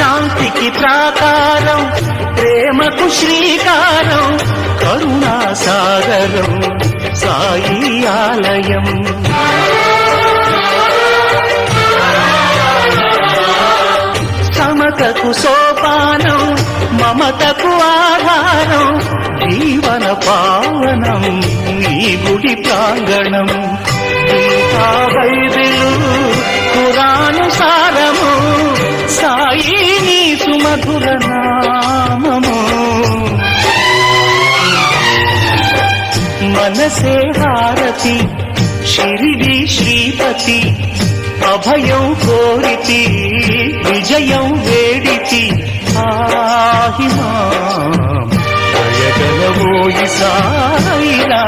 శాంతికి ప్రాకారం ప్రేమకు శ్రీకారం కరుణాసాగరం సాయి ఆలయం. సమతకు సోపానం మమతకు ఆధారం జీవన పావనం నీ గుడి ప్రాంగణం. మధుర నామము మనసే హారతి షిరిడి శ్రీపతి అభయం కోరితి విజయం వేడితి. ఆహిమా జయగలవోయి సాయిరా